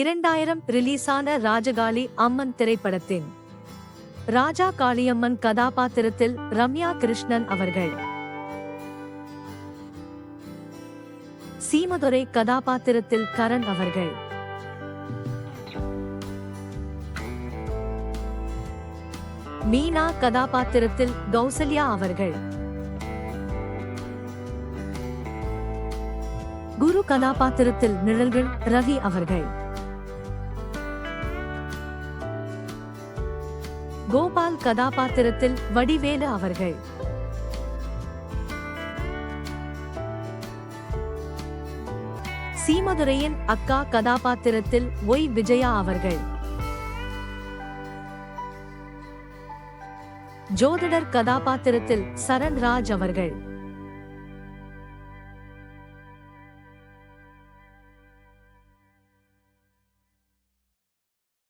இரண்டாயிரம் ரிலீஸான ராஜகாளி அம்மன் திரைப்படத்தின் ராஜா காளியம்மன் கதாபாத்திரத்தில் ரம்யா கிருஷ்ணன் அவர்கள். சீமதுரை கதாபாத்திரத்தில் கரண் அவர்கள். மீனா கதாபாத்திரத்தில் கௌசல்யா அவர்கள். குரு கதாபாத்திரத்தில் நிழல்கள் ரவி அவர்கள். கோபால் கதாபாத்திரத்தில் வடிவேலு அவர்கள். சீமதுரையின் அக்கா கதாபாத்திரத்தில் ஒய் விஜயா அவர்கள். ஜோதிடர் கதாபாத்திரத்தில் சரண்ராஜ் அவர்கள்.